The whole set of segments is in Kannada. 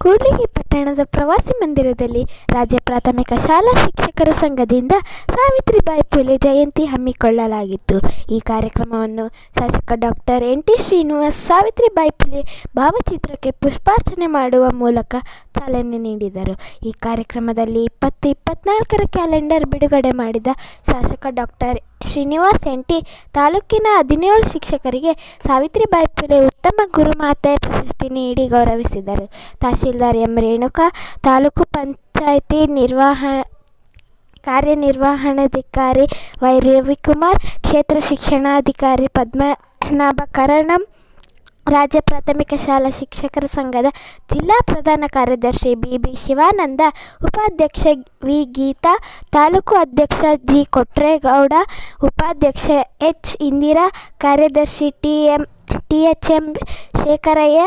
ಕೂಡ್ಲಿಗಿ ಪಟ್ಟಣದ ಪ್ರವಾಸಿ ಮಂದಿರದಲ್ಲಿ ರಾಜ್ಯ ಪ್ರಾಥಮಿಕ ಶಾಲಾ ಶಿಕ್ಷಕರ ಸಂಘದಿಂದ ಸಾವಿತ್ರಿಬಾಯಿ ಫುಲೆ ಜಯಂತಿ ಹಮ್ಮಿಕೊಳ್ಳಲಾಗಿತ್ತು. ಈ ಕಾರ್ಯಕ್ರಮವನ್ನು ಶಾಸಕ doctor N T Srinivas Savitribai Phule ಭಾವಚಿತ್ರಕ್ಕೆ ಪುಷ್ಪಾರ್ಚನೆ ಮಾಡುವ ಮೂಲಕ ಚಾಲನೆ ನೀಡಿದರು. ಈ ಕಾರ್ಯಕ್ರಮದಲ್ಲಿ ಇಪ್ಪತ್ತು ಇಪ್ಪತ್ನಾಲ್ಕರ ಕ್ಯಾಲೆಂಡರ್ ಬಿಡುಗಡೆ ಮಾಡಿದ ಶಾಸಕ ಡಾಕ್ಟರ್ ಶ್ರೀನಿವಾಸ್ ಎನ್ ಟಿ ತಾಲೂಕಿನ ಹದಿನೇಳು ಶಿಕ್ಷಕರಿಗೆ ಸಾವಿತ್ರಿಬಾಯಿ ಫುಲೆ ಉತ್ತಮ ಗುರುಮಾತೆ ಪ್ರಶಸ್ತಿ ನೀಡಿ ಗೌರವಿಸಿದರು. ತಹಶೀಲ್ದಾರ್ ಎಂ. ರೇಣುಕಾ ತಾಲೂಕು ಪಂಚಾಯಿತಿ ನಿರ್ವಾಹ ಕಾರ್ಯನಿರ್ವಹಣಾಧಿಕಾರಿ ವೈ ರವಿಕುಮಾರ್, ಕ್ಷೇತ್ರ ಶಿಕ್ಷಣಾಧಿಕಾರಿ ಪದ್ಮನಾಭ ಕರಣಂ, ರಾಜ್ಯ ಪ್ರಾಥಮಿಕ ಶಾಲಾ ಶಿಕ್ಷಕರ ಸಂಘದ ಜಿಲ್ಲಾ ಪ್ರಧಾನ ಕಾರ್ಯದರ್ಶಿ ಬಿ ಬಿ ಶಿವಾನಂದ, ಉಪಾಧ್ಯಕ್ಷ ವಿ ಗೀತಾ, ತಾಲೂಕು ಅಧ್ಯಕ್ಷ ಜಿ ಕೊಟ್ರೇಗೌಡ, ಉಪಾಧ್ಯಕ್ಷ ಎಚ್ ಇಂದಿರಾ, ಕಾರ್ಯದರ್ಶಿ T M T H M Shekharayya,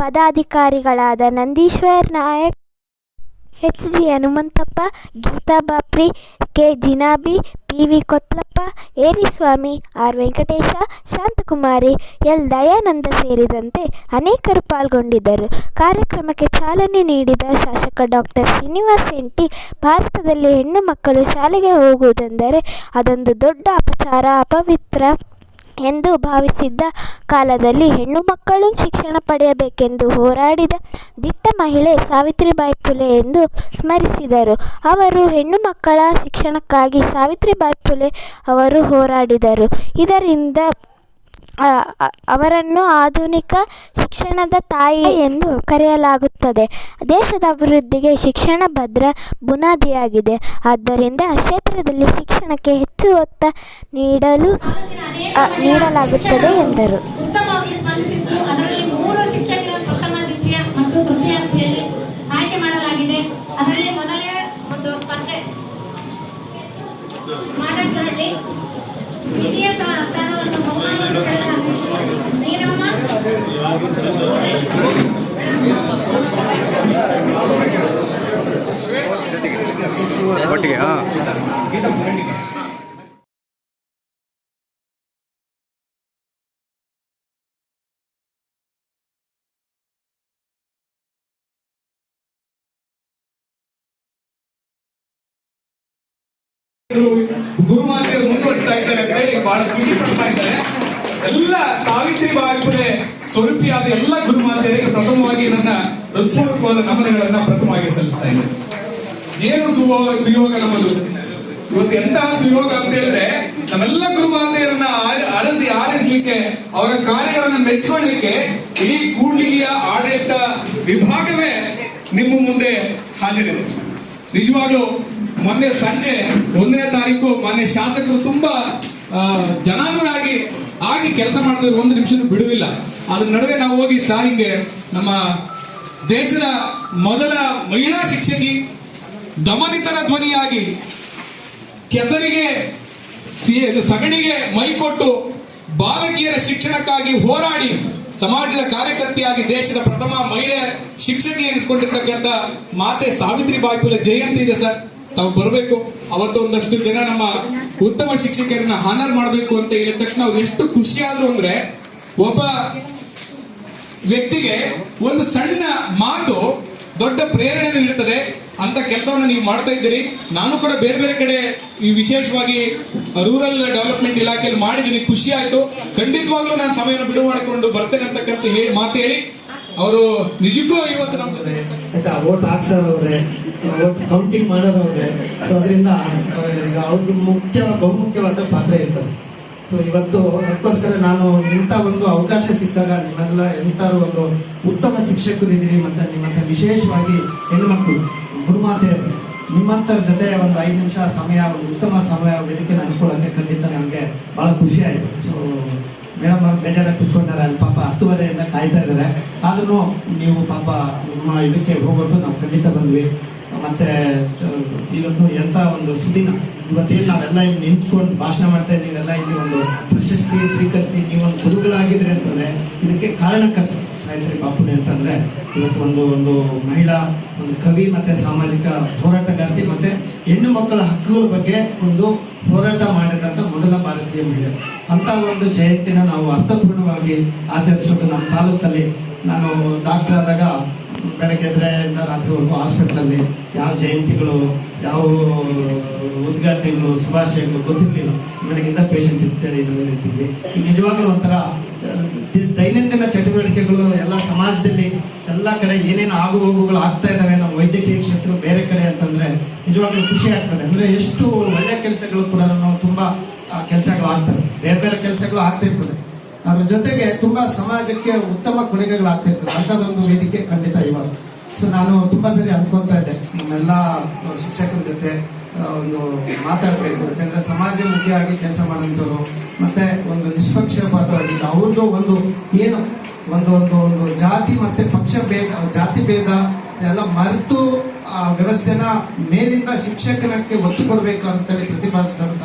ಪದಾಧಿಕಾರಿಗಳಾದ Nandishwar Nayak, H G Hanumanthappa, Geetha Bapri, K Jinabi, P V Kotlappa, Eriswamy, R Venkatesha, Shanthakumari, L Dayananda ಸೇರಿದಂತೆ ಅನೇಕರು ಪಾಲ್ಗೊಂಡಿದ್ದರು. ಕಾರ್ಯಕ್ರಮಕ್ಕೆ ಚಾಲನೆ ನೀಡಿದ ಶಾಸಕ ಡಾಕ್ಟರ್ ಶ್ರೀನಿವಾಸ್ ಎಂಟಿ ಭಾರತದಲ್ಲಿ ಹೆಣ್ಣು ಮಕ್ಕಳು ಶಾಲೆಗೆ ಹೋಗುವುದೆಂದರೆ ಅದೊಂದು ದೊಡ್ಡ ಅಪಚಾರ, ಅಪವಿತ್ರ ಎಂದು ಭಾವಿಸಿದ್ದ ಕಾಲದಲ್ಲಿ ಹೆಣ್ಣು ಮಕ್ಕಳು ಶಿಕ್ಷಣ ಪಡೆಯಬೇಕೆಂದು ಹೋರಾಡಿದ ದಿಟ್ಟ ಮಹಿಳೆ ಸಾವಿತ್ರಿಬಾಯಿ ಫುಲೆ ಎಂದು ಸ್ಮರಿಸಿದರು. ಅವರು ಹೆಣ್ಣು ಮಕ್ಕಳ ಶಿಕ್ಷಣಕ್ಕಾಗಿ ಸಾವಿತ್ರಿಬಾಯಿ ಫುಲೆ ಅವರು ಹೋರಾಡಿದರು. ಇದರಿಂದ ಅವರನ್ನು ಆಧುನಿಕ ಶಿಕ್ಷಣದ ತಾಯಿ ಎಂದು ಕರೆಯಲಾಗುತ್ತದೆ. ದೇಶದ ಅಭಿವೃದ್ಧಿಗೆ ಶಿಕ್ಷಣ ಭದ್ರ ಬುನಾದಿಯಾಗಿದೆ. ಆದ್ದರಿಂದ ಕ್ಷೇತ್ರದಲ್ಲಿ ಶಿಕ್ಷಣಕ್ಕೆ ಹೆಚ್ಚು ಒತ್ತ ನೀಡಲು ನೀಡಲಾಗುತ್ತದೆ ಎಂದರು. ಉತ್ತಮವಾಗಿ ಒಟ್ಟಿಗೆ ಹಾಂ. ಗುರುಮಾತೆಯರು ಮುಂದುವರಿಸ್ತಾ ಇದ್ದಾರೆ ಹೇಳಿ ಬಹಳ ಖುಷಿ ಪಡ್ತಾ ಇದ್ದಾರೆ. ಎಲ್ಲ ಸಾವಿತ್ರಿ ಬಾಯಿ ಸ್ವರೂಪಿಯಾದ ಎಲ್ಲ ಗುರುಮಾತೆಯರಿಗೆ ಪ್ರಥಮವಾಗಿ ನನ್ನ ಹೃತ್ಪೂರ್ವಕವಾದ ನಮನಗಳನ್ನ ಪ್ರಥಮವಾಗಿ ಸಲ್ಲಿಸ್ತಾ ಇದ್ದೇನೆ. ಏನು ಸುಯೋಗ ನಮ್ಮದು? ಇವತ್ತು ಎಂತಹ ಸುಯೋಗ ಅಂತ ಹೇಳಿದ್ರೆ ನಮ್ಮೆಲ್ಲ ಗುರುಮಾತೆಯರನ್ನ ಅರಸಿ ಆರಿಸಲಿಕ್ಕೆ, ಅವರ ಕಾರ್ಯಗಳನ್ನು ಮೆಚ್ಚಿಕೊಳ್ಳಿಕ್ಕೆ ಇಡೀ ಕೂಡ್ಲಿಗಿಯ ಆಡಳಿತ ವಿಭಾಗವೇ ನಿಮ್ಮ ಮುಂದೆ ಹಾಜರಿದೆ. ನಿಜವಾಗ್ಲೂ ಮೊನ್ನೆ ಸಂಜೆ ಒಂದನೇ ತಾರೀಕು ಮೊನ್ನೆ ಶಾಸಕರು ತುಂಬಾ ಜನಾಂಗರಾಗಿ ಆಗಿ ಕೆಲಸ ಮಾಡ್ತಿದ್ರು. ಒಂದು ನಿಮಿಷ ಬಿಡುವಿಲ್ಲ. ಅದ್ರ ನಡುವೆ ನಾವು ಹೋಗಿ ಸಾರ್ ಹಿಂಗೆ ನಮ್ಮ ದೇಶದ ಮೊದಲ ಮಹಿಳಾ ಶಿಕ್ಷಕಿ, ದಮನಿತರ ಧ್ವನಿಯಾಗಿ ಕೆಸರಿಗೆ ಸಗಣಿಗೆ ಮೈ ಕೊಟ್ಟು ಬಾಲಕಿಯರ ಶಿಕ್ಷಣಕ್ಕಾಗಿ ಹೋರಾಡಿ ಸಮಾಜದ ಕಾರ್ಯಕರ್ತೆಯಾಗಿ ದೇಶದ ಪ್ರಥಮ ಮಹಿಳೆ ಶಿಕ್ಷಕಿ ಎನಿಸ್ಕೊಂಡಿರ್ತಕ್ಕಂಥ ಮಾತೆ ಸಾವಿತ್ರಿ ಬಾಯಿ ಜಯಂತಿ ಇದೆ ಸರ್. ತಾವು ಬರಬೇಕು. ಅವತ್ತು ಒಂದಷ್ಟು ಜನ ನಮ್ಮ ಉತ್ತಮ ಶಿಕ್ಷಕಿಯನ್ನ ಹಾನರ್ ಮಾಡಬೇಕು ಅಂತ ಹೇಳಿದ ತಕ್ಷಣ ಅವ್ರು ಎಷ್ಟು ಖುಷಿ ಆದ್ರು ಅಂದ್ರೆ ಒಬ್ಬ ವ್ಯಕ್ತಿಗೆ ಒಂದು ಸಣ್ಣ ಮಾತು ದೊಡ್ಡ ಪ್ರೇರಣೆ ನೀಡುತ್ತದೆ ಅಂತ ಕೆಲಸವನ್ನು ನೀವು ಮಾಡ್ತಾ ಇದ್ದೀರಿ. ನಾನು ಕೂಡ ಬೇರೆ ಬೇರೆ ಕಡೆ ಈ ವಿಶೇಷವಾಗಿ ರೂರಲ್ ಡೆವಲಪ್ಮೆಂಟ್ ಇಲಾಖೆಯಲ್ಲಿ ಮಾಡಿದ್ದೀನಿ. ಖುಷಿ ಆಯ್ತು. ಖಂಡಿತವಾಗ್ಲೂ ನಾನು ಸಮಯವನ್ನು ಬಿಡು ಮಾಡಿಕೊಂಡು ಬರ್ತೇನೆ ಅಂತಕ್ಕಂತ ಹೇಳಿ ಮಾತು ಹೇಳಿ. ಅವರು ನಿಜಕ್ಕೂ ಇವತ್ತು ನಮ್ಮ ಜೊತೆ. ಆಯ್ತಾ ಓಟ್ ಹಾಕ್ಸೋರವ್ರೆ ಓಟ್ ಕೌಂಟಿಂಗ್ ಮಾಡೋರವ್ರೆ. ಸೊ ಅದರಿಂದ ಈಗ ಅವ್ರಿಗೆ ಮುಖ್ಯ, ಬಹುಮುಖ್ಯವಾದ ಪಾತ್ರ ಇರ್ತದೆ. ಸೊ ಇವತ್ತು ಅದಕ್ಕೋಸ್ಕರ ನಾನು ಇಂಥ ಒಂದು ಅವಕಾಶ ಸಿಕ್ಕಾಗ ನಿಮ್ಮೆಲ್ಲ ಎಂತಾರು ಒಂದು ಉತ್ತಮ ಶಿಕ್ಷಕರು ಇದ್ದೀರಿ ಮತ್ತೆ ನಿಮ್ಮಂಥ ವಿಶೇಷವಾಗಿ ಹೆಣ್ಣುಮಕ್ಕಳು ಗುರುಮಾತೆಯರು, ನಿಮ್ಮಂಥ ಜೊತೆ ಒಂದು ಐದು ನಿಮಿಷ ಸಮಯ, ಒಂದು ಉತ್ತಮ ಸಮಯ ವೇದಿಕೆ ಹಂಚ್ಕೊಳ್ಳೋಕ್ಕೆ ಖಂಡಿತ ನನಗೆ ಭಾಳ ಖುಷಿ ಆಯಿತು. ಸೊ ಮೇಡಮ್ ಅವ್ರು ಕುತ್ಕೊಂಡಾರೆ, ಅಲ್ಲಿ ಪಾಪ ಹತ್ತುವರೆಯಿಂದ ಕಾಯ್ತಾ ಇದ್ದಾರೆ. ಆದ್ರೂ ನೀವು ಪಾಪ ನಿಮ್ಮ ಇದಕ್ಕೆ ಹೋಗ್ಬಿಟ್ಟು ನಾವು ಖಂಡಿತ ಬಂದ್ವಿ. ಮತ್ತೆ ಇವತ್ತು ಎಂತ ಒಂದು ಸುದಿನ. ಇವತ್ತೇನು ನಾವೆಲ್ಲ ಇಲ್ಲಿ ನಿಂತ್ಕೊಂಡು ಭಾಷಣ ಮಾಡ್ತಾ ನೀವೆಲ್ಲ ಇಲ್ಲಿ ಒಂದು ಪ್ರಶಸ್ತಿ ಸ್ವೀಕರಿಸಿ ನೀವೊಂದು ಗುರುಗಳಾಗಿದ್ರಿ ಅಂತಂದ್ರೆ ಇದಕ್ಕೆ ಕಾರಣಕರ್ತರು ಸಾಯಿತ್ರಿ ಬಾಪುಲೆ ಅಂತಂದ್ರೆ ಇವತ್ತು ಒಂದು ಒಂದು ಮಹಿಳಾ, ಒಂದು ಕವಿ ಮತ್ತೆ ಸಾಮಾಜಿಕ ಹೋರಾಟಗಾರ್ತಿ ಮತ್ತೆ ಹೆಣ್ಣು ಮಕ್ಕಳ ಹಕ್ಕುಗಳ ಬಗ್ಗೆ ಒಂದು ಹೋರಾಟ ಮಾಡಿದಂತ ಮೊದಲ ಭಾರತೀಯ ಮಹಿಳೆ. ಅಂತ ಒಂದು ಜಯಂತಿನ ನಾವು ಅರ್ಥಪೂರ್ಣವಾಗಿ ಆಚರಿಸೋದು ನಮ್ಮ ತಾಲೂಕಲ್ಲಿ. ನಾನು ಡಾಕ್ಟರ್ ಆದಾಗ ಬೆಳಗ್ಗೆ ಎದ್ರೆ ಇಂದ ರಾತ್ರಿವರೆಗೂ ಹಾಸ್ಪಿಟ್ಲಲ್ಲಿ ಯಾವ ಜಯಂತಿಗಳು, ಯಾವ ಉದ್ಘಾಟನೆಗಳು, ಶುಭಾಶಯಗಳು ಗೊತ್ತಿರಲಿಲ್ಲ. ಬೆಳಗ್ಗೆಯಿಂದ ಪೇಷಂಟ್ ಇರ್ತೀವಿ ನಿಜವಾಗ್ಲೂ ಒಂಥರ ದೈನಂದಿನ ಚಟುವಟಿಕೆಗಳು ಎಲ್ಲ ಸಮಾಜದಲ್ಲಿ ಎಲ್ಲ ಕಡೆ ಏನೇನು ಆಗು ಹೋಗುಗಳು ಆಗ್ತಾ ಇದ್ದಾವೆ ನಮ್ಮ ವೈದ್ಯಕೀಯ ಕ್ಷೇತ್ರ ಬೇರೆ ಕಡೆ ಅಂತಂದ್ರೆ ನಿಜವಾಗ್ಲೂ ಖುಷಿ ಆಗ್ತದೆ. ಅಂದ್ರೆ ಎಷ್ಟು ಒಳ್ಳೆ ಕೆಲಸಗಳು ಕೂಡ ತುಂಬಾ ಕೆಲಸಗಳು ಆಗ್ತವೆ ಬೇರೆ ಬೇರೆ ಕೆಲಸಗಳು ಆಗ್ತಿರ್ತದೆ. ಅದ್ರ ಜೊತೆಗೆ ತುಂಬಾ ಸಮಾಜಕ್ಕೆ ಉತ್ತಮ ಕೊಡುಗೆಗಳಾಗ್ತಿರ್ತದೆ. ಅಂತದೊಂದು ವೇದಿಕೆ ಖಂಡಿತ ಇವಾಗ. ಸೊ ನಾನು ತುಂಬಾ ಸರಿ ಅನ್ಕೊಂತಾ ಇದ್ದೆ. ನಮ್ಮೆಲ್ಲ ಶಿಕ್ಷಕರ ಜೊತೆ ಒಂದು ಮಾತಾಡಬೇಕು ಯಾಕಂದ್ರೆ ಸಮಾಜಮುಖಿಯಾಗಿ ಕೆಲಸ ಮಾಡೋಂಥವ್ರು, ಮತ್ತೆ ಒಂದು ನಿಷ್ಪಕ್ಷಪಾತವಾಗಿ ಅವ್ರದ್ದು ಒಂದು ಏನು, ಒಂದು ಒಂದು ಒಂದು ಜಾತಿ ಮತ್ತೆ ಪಕ್ಷ ಭೇದ, ಜಾತಿ ಭೇದ ಎಲ್ಲ ಮರೆತು ಆ ವ್ಯವಸ್ಥೆನ ಮೇಲಿಂದ ಶಿಕ್ಷಕನಕ್ಕೆ ಒತ್ತು ಕೊಡಬೇಕು ಅಂತೇಳಿ ಬಾಬು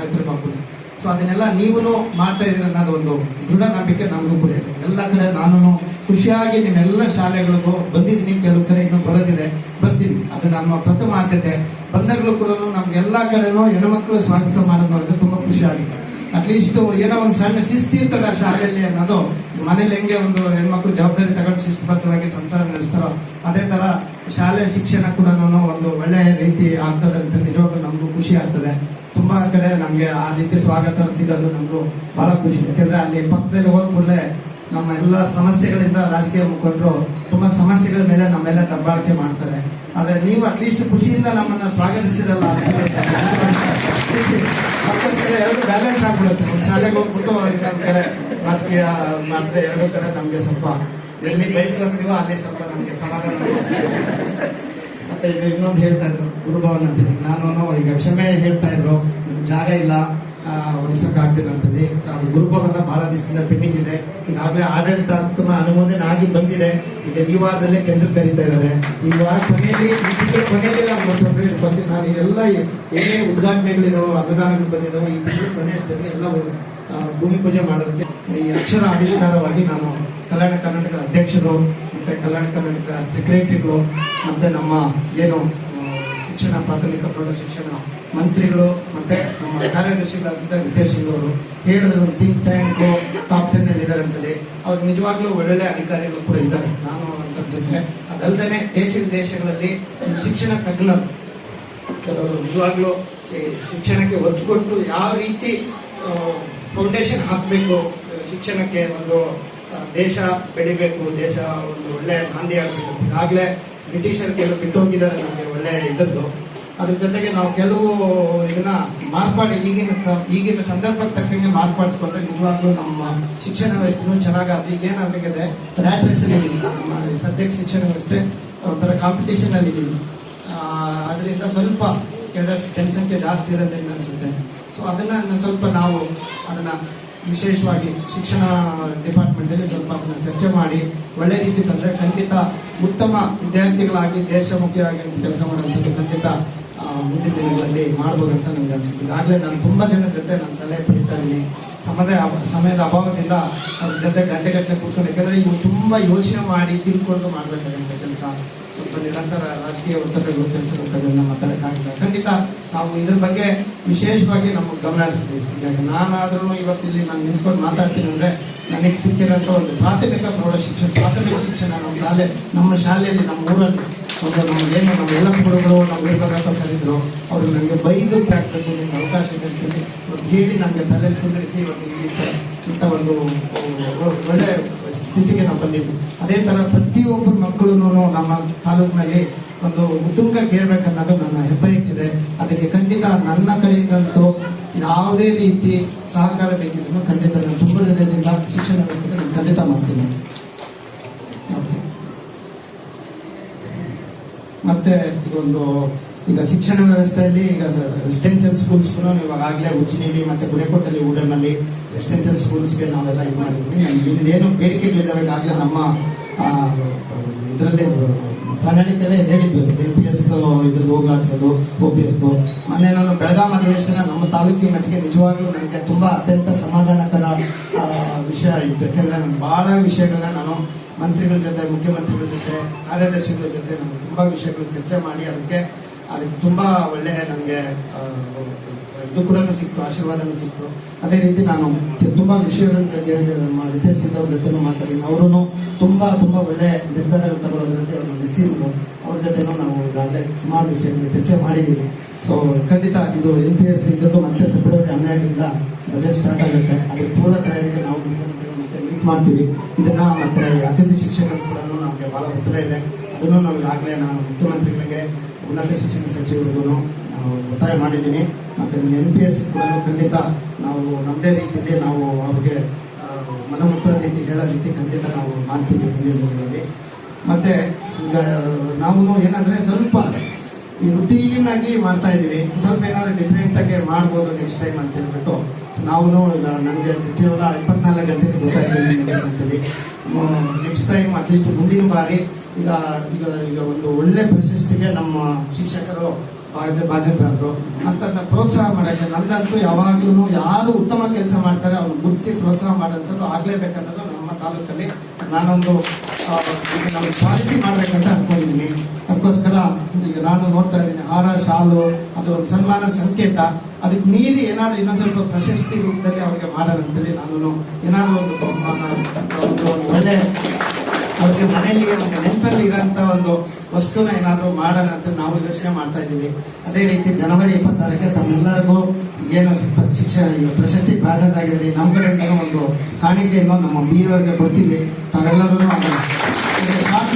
ಸೊ ಅದನ್ನೆಲ್ಲ ನೀವು ಮಾಡ್ತಾ ಇದ್ದೀರಿ ಅನ್ನೋದು ಒಂದು ದೃಢ ನಂಬಿಕೆ ನಮಗೂ ಕೂಡ ಇದೆ. ಎಲ್ಲ ಕಡೆ ನಾನು ಖುಷಿಯಾಗಿ ನಿಮ್ಮೆಲ್ಲ ಶಾಲೆಗಳಿಗೂ ಬಂದಿದ್ದೀನಿ. ಕೆಲವು ಕಡೆ ಇನ್ನೂ ಬರೋದಿದೆ. ಬರ್ತೀನಿ. ಅದು ನಮ್ಮ ಪ್ರಥಮ ಆದ್ಯತೆ. ಬಂದಾಗಲೂ ಕೂಡ ನಮ್ಗೆಲ್ಲ ಕಡೆನೂ ಹೆಣ್ಮಕ್ಳು ಸ್ವಾಗತ ಮಾಡೋದು ನೋಡಿದ್ರೆ ತುಂಬ ಖುಷಿ ಆಗಿದೆ ಅಟ್ಲೀಸ್ಟ್ ಏನೋ ಒಂದು ಸಣ್ಣ ಶಿಸ್ತು ಇರ್ತದೆ ಆ ಶಾಲೆಯಲ್ಲಿ ಅನ್ನೋದು. ಮನೇಲಿ ಹೆಂಗೆ ಒಂದು ಹೆಣ್ಮಕ್ಳು ಜವಾಬ್ದಾರಿ ತಗೊಂಡು ಶಿಸ್ತುಬದ್ಧವಾಗಿ ಸಂಸಾರ ನಡೆಸ್ತಾರೋ ಅದೇ ತರ ಶಾಲೆ ಶಿಕ್ಷಣ ಕೂಡ ಒಂದು ಒಳ್ಳೆಯ ರೀತಿ ಆಗ್ತದೆ ಅಂತ ನಿಜವಾಗ್ಲೂ ನಮಗೂ ಖುಷಿ ಆಗ್ತದೆ. ತುಂಬಾ ಕಡೆ ನಮ್ಗೆ ಆ ರೀತಿ ಸ್ವಾಗತ ಸಿಗೋದು ನಮಗೂ ಬಹಳ ಖುಷಿ. ಯಾಕಂದ್ರೆ ಅಲ್ಲಿ ಪಕ್ಕದಲ್ಲಿ ಹೋದ ಕೂಡಲೇ ನಮ್ಮ ಎಲ್ಲ ಸಮಸ್ಯೆಗಳಿಂದ ರಾಜಕೀಯ ಮುಖಂಡರು ತುಂಬಾ ಸಮಸ್ಯೆಗಳ ಮೇಲೆ ನಮ್ಮೆಲ್ಲ ದಬ್ಬಾಳಿಕೆ ಮಾಡ್ತಾರೆ. ಆದ್ರೆ ನೀವು ಅಟ್ಲೀಸ್ಟ್ ಖುಷಿಯಿಂದ ನಮ್ಮನ್ನ ಸ್ವಾಗತಿಸ್ತಿರಲ್ಲ ಎರಡು ಬ್ಯಾಲೆನ್ಸ್ ಆಗ್ಬಿಡುತ್ತೆ. ಶಾಲೆಗೆ ಹೋಗ್ಬಿಟ್ಟು ನಮ್ಮ ಕಡೆ ರಾಜಕೀಯ ಮಾಡಿದ್ರೆ ಎರಡು ಕಡೆ ನಮ್ಗೆ ಸ್ವಲ್ಪ ಎಲ್ಲಿ ಬಯಸ್ಕೊಂತೀವೋ ಅಲ್ಲಿ ಸ್ವಲ್ಪ ನಮ್ಗೆ ಸಮಾಧಾನ ಮತ್ತೆ ಈಗ ಇನ್ನೊಂದು ಹೇಳ್ತಾ ಇದ್ರು, ಗುರುಭವನ್ ಅಂತ ನಾನು ಈಗ ಕ್ಷಮೆ ಹೇಳ್ತಾ ಇದ್ರು, ನಿಮ್ಗೆ ಜಾಗ ಇಲ್ಲ ಆಗ್ತಿಲ್ಲ ಅಂತೇಳಿ. ಅದು ಗುರುಭವನ ಬಹಳ ದಿವಸದಿಂದ ಪೆಂಡಿಂಗ್ ಇದೆ. ಈಗಾಗಲೇ ಆಡಳಿತಾತ್ಮಕ ಅನುಮೋದನೆ ಆಗಿ ಬಂದಿದೆ. ಈಗ ಈ ವಾರದಲ್ಲೇ ಟೆಂಡರ್ ಕರೀತಾ ಇದ್ದಾರೆ. ಈ ವಾರ ಕೊನೆಯಲ್ಲಿ, ಈ ತಿಂಗಳ ಕೊನೆಯಲ್ಲಿ ಮತ್ತೊಬ್ಬರು ಬರ್ತೀನಿ ನಾನು ಎಲ್ಲ ಏನೇ ಉದ್ಘಾಟನೆಗಳಿದಾವೋ, ಅನುದಾನಗಳು ಬಂದಿದಾವೋ, ಈ ತಿಂಗಳ ಕೊನೆಯಷ್ಟರಲ್ಲಿ ಎಲ್ಲ ಭೂಮಿ ಪೂಜೆ ಮಾಡೋದಕ್ಕೆ ಈ ಅಕ್ಷರ ಆವಿಷ್ಕಾರವಾಗಿ ನಾನು ಕಲ್ಯಾಣ ಕರ್ನಾಟಕ ಅಧ್ಯಕ್ಷರು ಮತ್ತೆ ಕರ್ನಾಟಕ ಸೆಕ್ರೆಟರಿಗಳು ಮತ್ತೆ ನಮ್ಮ ಏನು ಶಿಕ್ಷಣ, ಪ್ರಾಥಮಿಕ ಪ್ರೌಢ ಶಿಕ್ಷಣ ಮಂತ್ರಿಗಳು ಮತ್ತೆ ನಮ್ಮ ಕಾರ್ಯದರ್ಶಿಗಳಾಗಿದ್ದ ನಿರ್ದೇಶಕರು ಹೇಳಿದ್ರು, ಒಂದು ಥಿಂಕ್ ಟ್ಯಾಂಕ್ ಟಾಪ್ ಟೆನ್ ಅಲ್ಲಿ ಇದ್ದಾರೆ ಅಂತೇಳಿ. ಅವ್ರು ನಿಜವಾಗ್ಲೂ ಒಳ್ಳೊಳ್ಳೆ ಅಧಿಕಾರಿಗಳು ಕೂಡ ಇದ್ದಾರೆ. ನಾನು ಅಂತ ಜೊತೆ. ಅದಲ್ಲದೆ ದೇಶ ವಿದೇಶಗಳಲ್ಲಿ ಶಿಕ್ಷಣ ತಜ್ಞರು ಕೆಲವರು ನಿಜವಾಗ್ಲೂ ಶಿಕ್ಷಣಕ್ಕೆ ಒತ್ತು ಕೊಟ್ಟು ಯಾವ ರೀತಿ ಫೌಂಡೇಶನ್ ಹಾಕಬೇಕು, ಶಿಕ್ಷಣಕ್ಕೆ ಒಂದು ದೇಶ ಬೆಳಿಬೇಕು, ದೇಶ ಒಂದು ಒಳ್ಳೆ ನಾಂದಿ ಆಗಬೇಕು ಈಗಾಗಲೇ ಬ್ರಿಟಿಷರು ಕೆಲವು ಬಿಟ್ಟು ಹೋಗಿದ್ದಾರೆ ನಮಗೆ ಒಳ್ಳೆ ಇದ್ರದ್ದು ಅದ್ರ ಜೊತೆಗೆ ನಾವು ಕೆಲವು ಇದನ್ನ ಮಾರ್ಪಾಡಿ, ಈಗಿನ ಈಗಿನ ಸಂದರ್ಭಕ್ಕೆ ತಕ್ಕಂಗೆ ಮಾರ್ಪಾಡಿಸ್ಕೊಂಡ್ರೆ ನಿಜವಾಗ್ಲೂ ನಮ್ಮ ಶಿಕ್ಷಣ ವ್ಯವಸ್ಥೆನೂ ಚೆನ್ನಾಗಿ ಏನಾಗಿದೆ ರ್ಯಾಟ್ ರೇಸಲ್ಲಿ ನಮ್ಮ ಸದ್ಯಕ್ಕೆ ಶಿಕ್ಷಣ ವ್ಯವಸ್ಥೆ ಒಂಥರ ಕಾಂಪಿಟೇಷನ್ ಅಲ್ಲಿ ಇದೀವಿ. ಅದರಿಂದ ಸ್ವಲ್ಪ ಕೆಲಸ, ಜನಸಂಖ್ಯೆ ಜಾಸ್ತಿ ಇರೋದ್ರಿಂದ ಅನಿಸುತ್ತೆ. ಸೊ ಅದನ್ನ ನಾನು ಸ್ವಲ್ಪ ನಾವು ಅದನ್ನ ವಿಶೇಷವಾಗಿ ಶಿಕ್ಷಣ ಡಿಪಾರ್ಟ್ಮೆಂಟಲ್ಲಿ ಸ್ವಲ್ಪ ಅದನ್ನು ಚರ್ಚೆ ಮಾಡಿ, ಒಳ್ಳೆ ರೀತಿ ತಂದ್ರೆ ಖಂಡಿತ ಉತ್ತಮ ವಿದ್ಯಾರ್ಥಿಗಳಾಗಿ ದೇಶಮುಖಿಯಾಗಿ ಕೆಲಸ ಮಾಡುವಂಥದ್ದು ಖಂಡಿತ ಮುಂದಿನ ದಿನಗಳಲ್ಲಿ ಮಾಡ್ಬೋದು ಅಂತ ನನಗೆ ಅನಿಸುತ್ತೆ. ಆಗಲೇ ನಾನು ತುಂಬಾ ಜನ ಜೊತೆ ನಾನು ಸಲಹೆ ಪಡಿತಾ ಇದ್ದೀನಿ. ಸಮಯದ ಸಮಯದ ಅಭಾವದಿಂದ ಅವ್ರ ಜೊತೆ ಗಂಟೆಗಟ್ಟಲೆ ಕೂತ್ಕೊಂಡು, ಯಾಕಂದ್ರೆ ಇವು ತುಂಬಾ ಯೋಚನೆ ಮಾಡಿ ತಿಳ್ಕೊಂಡು ಮಾಡ್ಬೇಕಾದಂಥ ಕೆಲಸ. ಸ್ವಲ್ಪ ನಿರಂತರ ರಾಜಕೀಯ ಒತ್ತಡಗಳು, ಕೆಲಸದ ಒತ್ತಡಗಳನ್ನ ಮಾತಾಡಕ್ಕಾಗಿಲ್ಲ. ಖಂಡಿತ ನಾವು ಇದ್ರ ಬಗ್ಗೆ ವಿಶೇಷವಾಗಿ ನಮಗೆ ಗಮನ ಹರಿಸ್ತೀವಿ. ಈಗ ನಾನಾದ್ರೂ ಇವತ್ತು ಇಲ್ಲಿ ನಾನು ನಿಂತ್ಕೊಂಡು ಮಾತಾಡ್ತೀನಿ ಅಂದ್ರೆ ನನಗೆ ಸಿಕ್ಕಿರೋಂಥ ಒಂದು ಪ್ರಾಥಮಿಕ ಪ್ರೌಢ ಶಿಕ್ಷಣ, ಪ್ರಾಥಮಿಕ ಶಿಕ್ಷಣ ನಮ್ಮ ಶಾಲೆ, ನಮ್ಮ ಶಾಲೆಯಲ್ಲಿ ನಮ್ಮ ಊರಲ್ಲಿ ಒಂದು ನಮಗೇನು ನಮ್ಮ ಎಲ್ಲ ಗುರುಗಳು, ನಮ್ಮ ವೀರಭದ್ರಪ್ಪ ಸರ್ ಇದ್ರು, ಅವರು ನನಗೆ ಬೈದು ಹಾಕಬೇಕು ನಿಮ್ಗೆ ಅವಕಾಶ ಇದೆ ಇವತ್ತು ಹೇಳಿ ನಮಗೆ ತಲೆ ಕುಂದಿರ್ತೀವಿ ಇವತ್ತು ಈ ನಾನು ಖಂಡಿತ ಮಾಡ್ತೀನಿ. ಮತ್ತೆ ಇದೊಂದು ಈಗ ಶಿಕ್ಷಣ ವ್ಯವಸ್ಥೆಯಲ್ಲಿ ಈಗ ರೆಸಿಡೆನ್ಷಿಯಲ್ ಸ್ಕೂಲ್ಸ್ಗೂ ಇವಾಗ ಆಗಲೇ ಉಚ್ಚಿನೀಲಿ ಮತ್ತೆ ಗುಡೆಕೋಟಲ್ಲಿ ಊಡನಲ್ಲಿ ರೆಸಿಡೆನ್ಷಿಯಲ್ ಸ್ಕೂಲ್ಸ್ಗೆ ನಾವೆಲ್ಲ ಇದು ಮಾಡಿದ್ವಿ. ನಿಮ್ದೇನು ಬೇಡಿಕೆಗಳಿದ್ದಾವೆ, ಈಗಾಗಲೇ ನಮ್ಮ ಇದರಲ್ಲಿ, ಪ್ರಣಾಳಿಕೆಯಲ್ಲೇ ಹೇಳಿದ್ವಿ. ಎನ್ ಪಿ ಎಸ್ ಇದ್ರಲ್ಲಿ ಹೋಗಾಡಿಸೋದು ಒ ಪಿ ಎಸ್ದು ಮೊನ್ನೆ ನಾನು ಬೆಳಗಾಂ ಅಧಿವೇಶನ ನಮ್ಮ ತಾಲೂಕಿನ ಮಟ್ಟಿಗೆ ನಿಜವಾಗ್ಲೂ ನನಗೆ ತುಂಬ ಅತ್ಯಂತ ಸಮಾಧಾನಕರ ವಿಷಯ ಇತ್ತು. ಯಾಕಂದರೆ ನಾನು ಬಹಳ ವಿಷಯಗಳನ್ನ ನಾನು ಮಂತ್ರಿಗಳ ಜೊತೆ, ಮುಖ್ಯಮಂತ್ರಿಗಳ ಜೊತೆ, ಕಾರ್ಯದರ್ಶಿಗಳ ಜೊತೆ ನಾನು ತುಂಬಾ ವಿಷಯಗಳು ಚರ್ಚೆ ಮಾಡಿ ಅದಕ್ಕೆ ಅದಕ್ಕೆ ತುಂಬಾ ಒಳ್ಳೆಯ ನನಗೆ ಇದು ಕೂಡ ಸಿಕ್ತು, ಆಶೀರ್ವಾದನೂ ಸಿಕ್ತು. ಅದೇ ರೀತಿ ನಾನು ತುಂಬ ವಿಷಯಗಳ ಬಗ್ಗೆ ನಮ್ಮ ಜೊತೆನೂ ಮಾತಾಡಿದ್ದೀನಿ ಅವರು ತುಂಬಾ ತುಂಬಾ ಒಳ್ಳೆ ನಿರ್ಧಾರಗಳು ತಗೊಳ್ಳೋದ್ರಲ್ಲಿ ಅವರು ನಸೀಮರು ಅವ್ರ ಜೊತೆನೂ ನಾವು ಈಗಾಗಲೇ ಸುಮಾರು ವಿಷಯಗಳಿಗೆ ಚರ್ಚೆ ಮಾಡಿದ್ದೀವಿ ಸೊ ಖಂಡಿತ ಇದು ಎನ್ ಪಿ ಎಸ್ ಇದ್ದದ್ದು ಮತ್ತೆ ಫೆಬ್ರವರಿ ಹನ್ನೆರಡರಿಂದ ಬಜೆಟ್ ಸ್ಟಾರ್ಟ್ ಆಗುತ್ತೆ. ಅದ್ರ ಪೂರ್ವ ತಯಾರಿಗೆ ನಾವು ಮತ್ತೆ ಮೀಟ್ ಮಾಡ್ತೀವಿ. ಇದನ್ನ ಮತ್ತೆ ಅತಿಥಿ ಶಿಕ್ಷಕರು ಕೂಡ ನಮಗೆ ಬಹಳ ಉತ್ತರ ಇದೆ. ಅದನ್ನು ನಾವು ಈಗಾಗಲೇ ನಾನು ಮುಖ್ಯಮಂತ್ರಿಗಳಿಗೆ ಉನ್ನತ ಶಿಕ್ಷಣ ಸಚಿವರಿಗೂ ನಾವು ಒತ್ತಾಯ ಮಾಡಿದ್ದೀನಿ. ಮತ್ತೆ ಎನ್ ಪಿ ಎಸ್ ಕೂಡ ಖಂಡಿತ ನಾವು ನಮ್ಮದೇ ರೀತಿಯಲ್ಲಿ ನಾವು ಅವ್ರಿಗೆ ಮನಮುಟ್ಟ ರೀತಿ ಹೇಳೋ ರೀತಿ ಖಂಡಿತ ನಾವು ಮಾಡ್ತೀವಿ ಮುಂದಿನ ದಿನಗಳಲ್ಲಿ. ಮತ್ತೆ ಈಗ ನಾವು ಏನಂದ್ರೆ ಸ್ವಲ್ಪ ಈ ರುಟೀನ್ ಆಗಿ ಮಾಡ್ತಾ ಇದೀವಿ. ಸ್ವಲ್ಪ ಏನಾದ್ರು ಡಿಫ್ರೆಂಟ್ ಆಗಿ ಮಾಡ್ಬೋದು ನೆಕ್ಸ್ಟ್ ಟೈಮ್ ಅಂತ ಹೇಳ್ಬಿಟ್ಟು ನಾವು ಈಗ ನನಗೆ ಕೇವಲ ಇಪ್ಪತ್ನಾಲ್ಕು ಗಂಟೆಗೆ ಗೊತ್ತಾಯ್ತು ಅಂತೇಳಿ. ನೆಕ್ಸ್ಟ್ ಟೈಮ್ ಅಟ್ಲೀಸ್ಟ್ ಮುಂದಿನ ಬಾರಿ ಈಗ ಈಗ ಈಗ ಒಂದು ಒಳ್ಳೆ ಪ್ರಶಸ್ತಿಗೆ ನಮ್ಮ ಶಿಕ್ಷಕರು ಭಾಜನರಾದ್ರು ಅಂತ ಪ್ರೋತ್ಸಾಹ ಮಾಡೋಕ್ಕೆ ನಂದಂತೂ ಯಾವಾಗ್ಲೂ ಯಾರು ಉತ್ತಮ ಕೆಲಸ ಮಾಡ್ತಾರೆ ಅವ್ರು ಗುರುತಿಸಿ ಪ್ರೋತ್ಸಾಹ ಮಾಡೋಂಥದ್ದು ಆಗ್ಲೇಬೇಕಂತದ್ದು ತಾಲೂಕಲ್ಲಿ ನಾನೊಂದು ನಾನು ಪಾಲಿಸಿ ಮಾಡ್ಬೇಕಂತ ಅನ್ಕೊಂಡಿದ್ದೀನಿ ಅದಕ್ಕೋಸ್ಕರ ಈಗ ನಾನು ನೋಡ್ತಾ ಇದ್ದೀನಿ, ಹಾರ, ಶಾಲು, ಅದು ಒಂದು ಸನ್ಮಾನ ಸಂಕೇತ. ಅದಕ್ಕೆ ಮೀರಿ ಏನಾದ್ರು ಇನ್ನೊಂದು ಸ್ವಲ್ಪ ಪ್ರಶಸ್ತಿ ರೂಪದಲ್ಲಿ ಅವ್ರಿಗೆ ಮಾಡೋಣ ಅಂತೇಳಿ ನಾನು ಏನಾದ್ರು ಒಂದು ಒಂದು ಒಂದು ಒಳ್ಳೆ ಅವ್ರಿಗೆ ಮನೆಯಲ್ಲಿ ಅವ್ರಿಗೆ ನೆನಪಲ್ಲಿ ಇರೋಂಥ ಒಂದು ವಸ್ತುನ ಏನಾದರೂ ಮಾಡೋಣ ಅಂತ ನಾವು ಯೋಚನೆ ಮಾಡ್ತಾ ಇದ್ದೀವಿ. ಅದೇ ರೀತಿ ಜನವರಿ ಇಪ್ಪತ್ತಾರಕ್ಕೆ ತಮ್ಮೆಲ್ಲರಿಗೂ ಏನು ಶಿಕ್ಷಣ ಪ್ರಶಸ್ತಿ ಭಾಜನರಾಗಿದ್ದೀರಿ. ನಮ್ಮ ಕಡೆಯಿಂದ ಒಂದು ಕಾಣಿಕೆಯನ್ನು ನಮ್ಮ ಬಿ ಅವರಿಗೆ ಕೊಡ್ತೀವಿ. ತಾವೆಲ್ಲರೂ ಶಾರ್ಟ್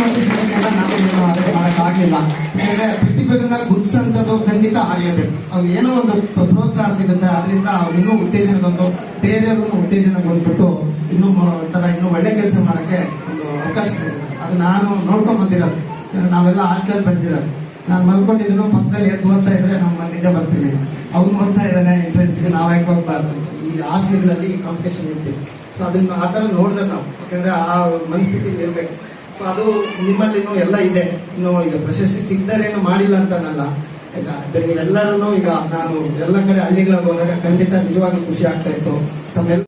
ನಾವು ಏನು ಅರೆಸ್ಟ್ ಮಾಡೋಕ್ಕಾಗಲಿಲ್ಲ ಯಾಕಂದ್ರೆ ಪ್ರತಿಭೆಗಳನ್ನ ಗುರುತಿಸಂಥದ್ದು ಖಂಡಿತ ಆಗಲೇಬೇಕು ಅವ್ರು ಏನೋ ಒಂದು ಪ್ರೋತ್ಸಾಹ ಸಿಗುತ್ತೆ. ಅದರಿಂದ ಅವ್ರು ಇನ್ನೂ ಉತ್ತೇಜನಗೊಂಡು ಬೇರೆಯವ್ರನ್ನು ಉತ್ತೇಜನಗೊಂಡ್ಬಿಟ್ಟು ಇನ್ನೂ ಒಂಥರ ಇನ್ನೂ ಒಳ್ಳೆ ಕೆಲಸ ಮಾಡೋಕ್ಕೆ ಅವಕಾಶ ಸಿಗುತ್ತೆ. ಅದು ನಾನು ನೋಡ್ಕೊಂಡ್ ಬಂದಿರೋದು. ನಾವೆಲ್ಲ ಹಾಸ್ಟೆಲ್ ಬೆಳೆದಿರೋದು ನಾನು ಮಲ್ಕೊಂಡಿದ್ರು ಪಕ್ಕದಲ್ಲಿ ಎದ್ದು ಓದ್ತಾ ಇದ್ರೆ ನಮ್ಮ ಮನೆಯಿಂದ ಬರ್ತೀನಿ ಅವ್ನು ಓದ್ತಾ ಇದ್ದಾನೆ ಎಂಟ್ರೆನ್ಸ್ಗೆ ನಾವು ಯಾಕೆ ಹೋಗ್ಬಾರ್ದು ಅಂತ. ಈ ಹಾಸ್ಟೆಲ್ಗಳಲ್ಲಿ ಕಾಂಪಿಟೇಷನ್ ಇರ್ತೀವಿ ಸೊ ಅದನ್ನ ಆ ಥರ ನೋಡಿದ್ರೆ ನಾವು, ಯಾಕಂದ್ರೆ ಆ ಮನಸ್ಥಿತಿ ಇರಬೇಕು. ಸೊ ಅದು ನಿಮ್ಮಲ್ಲಿನೂ ಎಲ್ಲ ಇದೆ. ಇನ್ನು ಈಗ ಪ್ರಶಸ್ತಿ ಸಿಗ್ತಾರೇನು ಮಾಡಿಲ್ಲ ಅಂತಾನಲ್ಲ. ಈಗ ಅದೇ ನೀವೆಲ್ಲರೂ ಈಗ ನಾನು ಎಲ್ಲ ಕಡೆ ಹಳ್ಳಿಗಳಿಗೆ ಹೋದಾಗ ಖಂಡಿತ ನಿಜವಾಗ್ಲೂ ಖುಷಿ ಆಗ್ತಾ ಇತ್ತು. ತಮ್ಮೆಲ್ಲ